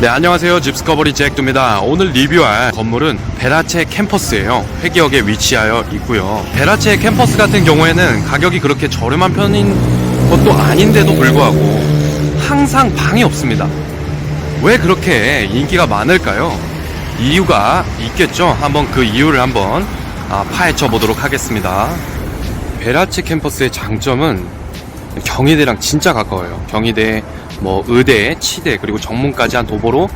네, 안녕하세요. 집스커버리 잭두입니다. 오늘 리뷰할 건물은 베라체 캠퍼스예요. 회기역에 위치하여 있고요. 베라체 캠퍼스 같은 경우에는 가격이 그렇게 저렴한 편인 것도 아닌데도 불구하고 항상 방이 없습니다. 왜 그렇게 인기가 많을까요? 이유가 있겠죠. 한번 그 이유를 한번 아, 파헤쳐 보도록 하겠습니다. 베라체 캠퍼스의 장점은 경희대랑 진짜 가까워요. 경희대, 뭐 의대, 치대 그리고 정문까지 한 도보로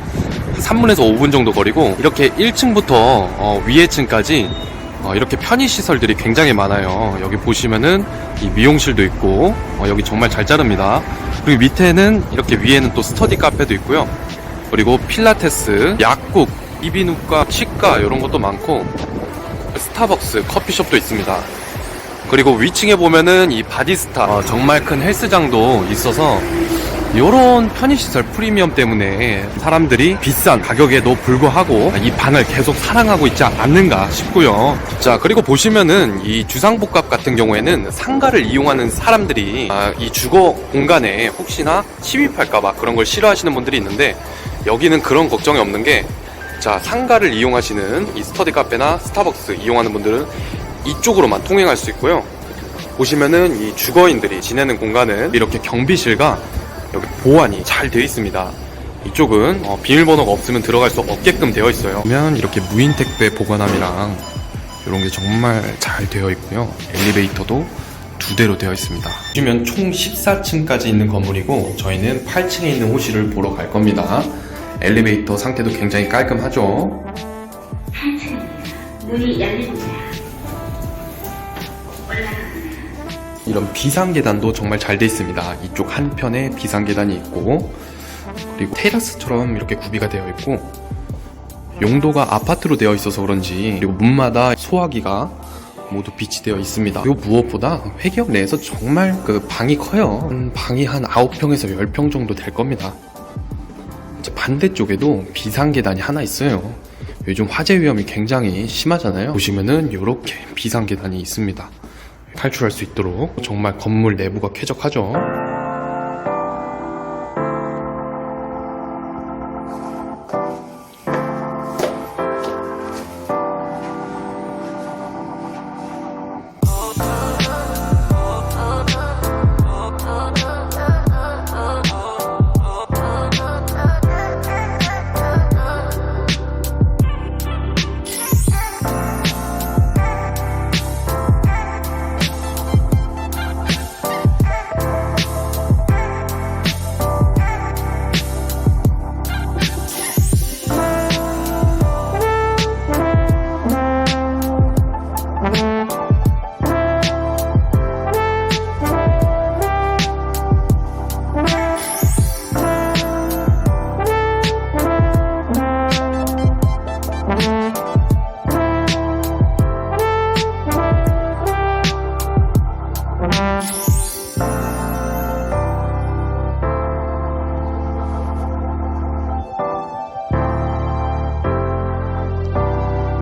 3분에서 5분 정도 거리고 이렇게 1층부터 어, 위에 층까지 어, 이렇게 편의 시설들이 굉장히 많아요. 여기 보시면은 이 미용실도 있고 어, 여기 정말 잘 자릅니다. 그리고 밑에는 이렇게 위에는 또 스터디 카페도 있고요. 그리고 필라테스, 약국, 이비인후과, 치과 이런 것도 많고 스타벅스, 커피숍도 있습니다. 그리고 위층에 보면은 이 바디스타 어, 정말 큰 헬스장도 있어서 요런 편의시설 프리미엄 때문에 사람들이 비싼 가격에도 불구하고 이 방을 계속 사랑하고 있지 않는가 싶고요. 자, 그리고 보시면은 이 주상복합 같은 경우에는 상가를 이용하는 사람들이 아, 이 주거 공간에 혹시나 침입할까봐 그런 걸 싫어하시는 분들이 있는데 여기는 그런 걱정이 없는 게 자, 상가를 이용하시는 이 스터디 카페나 스타벅스 이용하는 분들은 이쪽으로만 통행할 수 있고요. 보시면은 이 주거인들이 지내는 공간은 이렇게 경비실과 여기 보안이 잘 되어 있습니다. 이쪽은 어, 비밀번호가 없으면 들어갈 수 없게끔 되어 있어요. 보면 이렇게 무인 택배 보관함이랑 이런 게 정말 잘 되어 있고요. 엘리베이터도 두 대로 되어 있습니다. 보시면 총 14층까지 있는 건물이고 저희는 8층에 있는 호실을 보러 갈 겁니다. 엘리베이터 상태도 굉장히 깔끔하죠. 8층입니다. 문이 열립니다. 이런 비상 계단도 정말 잘 돼 있습니다. 이쪽 한편에 비상 계단이 있고 그리고 테라스처럼 이렇게 구비가 되어 있고 용도가 아파트로 되어 있어서 그런지 그리고 문마다 소화기가 모두 비치되어 있습니다. 그리고 무엇보다 회기역 내에서 정말 그 방이 커요. 음, 방이 한 9평에서 10평 정도 될 겁니다. 반대쪽에도 비상 계단이 하나 있어요. 요즘 화재 위험이 굉장히 심하잖아요. 보시면은 이렇게 비상 계단이 있습니다. 탈출할 수 있도록 정말 건물 내부가 쾌적하죠.